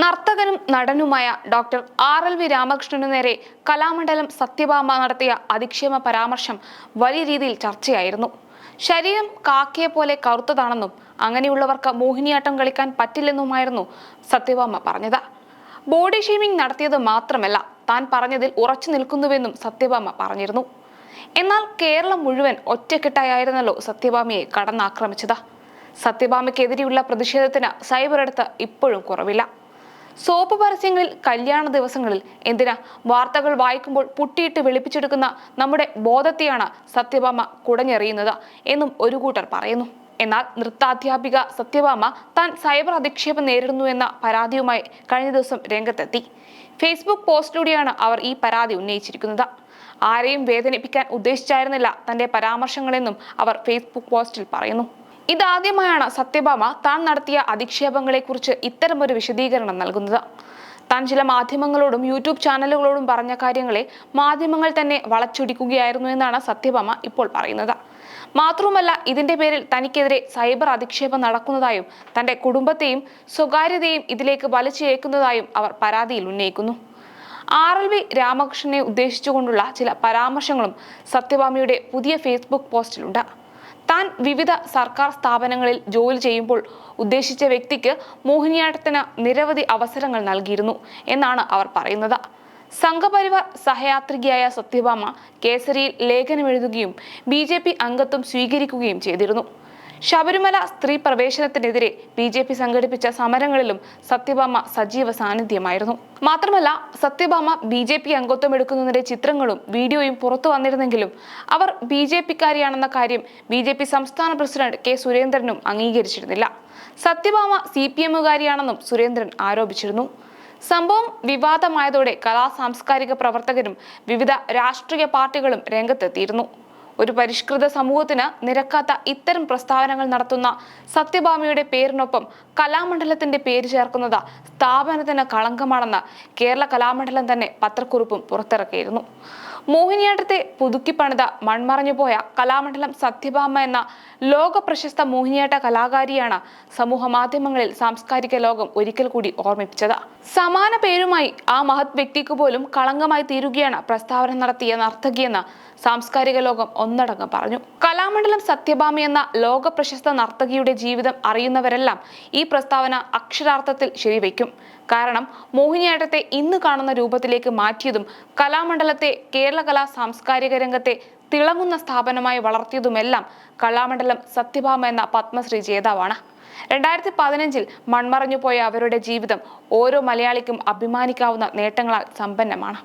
നർത്തകനും നടനുമായ doctor R L V രാമകൃഷ്ണനു നേരെ കലാമണ്ഡലം സത്യഭാമ നടത്തിയ അധിക്ഷേപ പരാമർശം വലിയ രീതിയിൽ ചർച്ചയായിരുന്നു. ശരീരം കാക്കയെ പോലെ കറുത്തതാണെന്നും അങ്ങനെയുള്ളവർക്ക് മോഹിനിയാട്ടം കളിക്കാൻ പറ്റില്ലെന്നുമായിരുന്നു സത്യഭാമ പറഞ്ഞത്. ബോഡി ഷേമിംഗ് നടത്തിയത് മാത്രമല്ല താൻ പറഞ്ഞതിൽ ഉറച്ചു നിൽക്കുന്നുവെന്നും സത്യഭാമ പറഞ്ഞിരുന്നു. എന്നാൽ കേരളം മുഴുവൻ ഒറ്റക്കെട്ടായിരുന്നല്ലോ സത്യഭാമയെ കടന്നാക്രമിച്ചത്. സത്യഭാമയ്ക്കെതിരെയുള്ള പ്രതിഷേധത്തിന് സൈബർ എടുത്ത് ഇപ്പോഴും കുറവില്ല. സോപ്പ് പരസ്യങ്ങളിൽ കല്യാണ ദിവസങ്ങളിൽ എന്തിനാ വാർത്തകൾ വായിക്കുമ്പോൾ പുട്ടിയിട്ട് വെളുപ്പിച്ചെടുക്കുന്ന നമ്മുടെ ബോധത്തെയാണ് സത്യഭാമ കുടഞ്ഞെറിയുന്നത് എന്നും ഒരു കൂട്ടർ പറയുന്നു. എന്നാൽ നൃത്താധ്യാപിക സത്യഭാമ താൻ സൈബർ അധിക്ഷേപം നേരിടുന്നു എന്ന പരാതിയുമായി കഴിഞ്ഞ ദിവസം രംഗത്തെത്തി. ഫേസ്ബുക്ക് പോസ്റ്റിലൂടെയാണ് അവർ ഈ പരാതി ഉന്നയിച്ചിരിക്കുന്നത്. ആരെയും വേദനിപ്പിക്കാൻ ഉദ്ദേശിച്ചായിരുന്നില്ല തന്റെ പരാമർശങ്ങളെന്നും അവർ ഫേസ്ബുക്ക് പോസ്റ്റിൽ പറയുന്നു. ഇതാദ്യമായാണ് സത്യഭാമ താൻ നടത്തിയ അധിക്ഷേപങ്ങളെക്കുറിച്ച് ഇത്തരമൊരു വിശദീകരണം നൽകുന്നത്. താൻ ചില മാധ്യമങ്ങളോടും യൂട്യൂബ് ചാനലുകളോടും പറഞ്ഞ കാര്യങ്ങളെ മാധ്യമങ്ങൾ തന്നെ വളച്ചൊടിക്കുകയായിരുന്നു എന്നാണ് സത്യഭാമ ഇപ്പോൾ പറയുന്നത്. മാത്രവുമല്ല ഇതിന്റെ പേരിൽ തനിക്കെതിരെ സൈബർ അധിക്ഷേപം നടക്കുന്നതായും തന്റെ കുടുംബത്തെയും സ്വകാര്യതയും ഇതിലേക്ക് വലിച്ചേക്കുന്നതായും അവർ പരാതിയിൽ ഉന്നയിക്കുന്നു. ആർ എൽ വി രാമകൃഷ്ണനെ ഉദ്ദേശിച്ചുകൊണ്ടുള്ള ചില പരാമർശങ്ങളും സത്യഭാമയുടെ പുതിയ ഫേസ്ബുക്ക് പോസ്റ്റിലുണ്ട്. താൻ വിവിധ സർക്കാർ സ്ഥാപനങ്ങളിൽ ജോലി ചെയ്യുമ്പോൾ ഉദ്ദേശിച്ച വ്യക്തിക്ക് മോഹിനിയാട്ടത്തിന് നിരവധി അവസരങ്ങൾ നൽകിയിരുന്നു എന്നാണ് അവർ പറയുന്നത്. സംഘപരിവാർ സഹയാത്രികയായ സത്യഭാമ കേസരിയിൽ ലേഖനമെഴുതുകയും ബി ജെ പി അംഗത്വം സ്വീകരിക്കുകയും ചെയ്തിരുന്നു. ശബരിമല സ്ത്രീ പ്രവേശനത്തിനെതിരെ ബി ജെ പി സംഘടിപ്പിച്ച സമരങ്ങളിലും സത്യഭാമ സജീവ സാന്നിധ്യമായിരുന്നു. മാത്രമല്ല സത്യഭാമ ബി ജെ പി അംഗത്വം എടുക്കുന്നതിന്റെ ചിത്രങ്ങളും വീഡിയോയും പുറത്തു വന്നിരുന്നെങ്കിലും അവർ ബി ജെ പിക്കാരിയാണെന്ന കാര്യം ബി ജെ പി സംസ്ഥാന പ്രസിഡന്റ് കെ സുരേന്ദ്രനും അംഗീകരിച്ചിരുന്നില്ല. സത്യഭാമ സി പി എമ്മുകാരിയാണെന്നും സുരേന്ദ്രൻ ആരോപിച്ചിരുന്നു. സംഭവം വിവാദമായതോടെ കലാ സാംസ്കാരിക പ്രവർത്തകരും വിവിധ രാഷ്ട്രീയ പാർട്ടികളും രംഗത്തെത്തിയിരുന്നു. ഒരു പരിഷ്കൃത സമൂഹത്തിന് നിരക്കാത്ത ഇത്തരം പ്രസ്താവനകൾ നടത്തുന്ന സത്യഭാമയുടെ പേരിനൊപ്പം കലാമണ്ഡലത്തിന്റെ പേര് ചേർക്കുന്നത് സ്ഥാപനത്തിന് കളങ്കമാണെന്ന് കേരള കലാമണ്ഡലം തന്നെ പത്രക്കുറിപ്പും പുറത്തിറക്കിയിരുന്നു. മോഹിനിയാട്ടത്തെ പുതുക്കി പണിത മൺമറഞ്ഞു പോയ കലാമണ്ഡലം സത്യഭാമ എന്ന ലോക പ്രശസ്ത മോഹിനിയാട്ട കലാകാരിയാണ് സമൂഹ മാധ്യമങ്ങളിൽ സാംസ്കാരിക ലോകം ഒരിക്കൽ കൂടി ഓർമ്മിപ്പിച്ചത്. സമാന പേരുമായി ആ മഹത് വ്യക്തിക്ക് പോലും കളങ്കമായി തീരുകയാണ് പ്രസ്താവന നടത്തിയ നർത്തകിയെന്ന് സാംസ്കാരിക ലോകം ഒന്നടങ്കം പറഞ്ഞു. കലാമണ്ഡലം സത്യഭാമ എന്ന ലോക പ്രശസ്ത നർത്തകിയുടെ ജീവിതം അറിയുന്നവരെല്ലാം ഈ പ്രസ്താവന അക്ഷരാർത്ഥത്തിൽ ശരിവയ്ക്കും. കാരണം മോഹിനിയാട്ടത്തെ ഇന്ന് കാണുന്ന രൂപത്തിലേക്ക് മാറ്റിയതും കലാമണ്ഡലത്തെ കേരള കലാ സാംസ്കാരിക രംഗത്തെ തിളങ്ങുന്ന സ്ഥാപനമായി വളർത്തിയതുമെല്ലാം കലാമണ്ഡലം സത്യഭാമ എന്ന പത്മശ്രീ ജേതാവാണ്. രണ്ടായിരത്തി പതിനഞ്ചിൽ മൺമറഞ്ഞു പോയ അവരുടെ ജീവിതം ഓരോ മലയാളിക്കും അഭിമാനിക്കാവുന്ന നേട്ടങ്ങളാൽ സമ്പന്നമാണ്.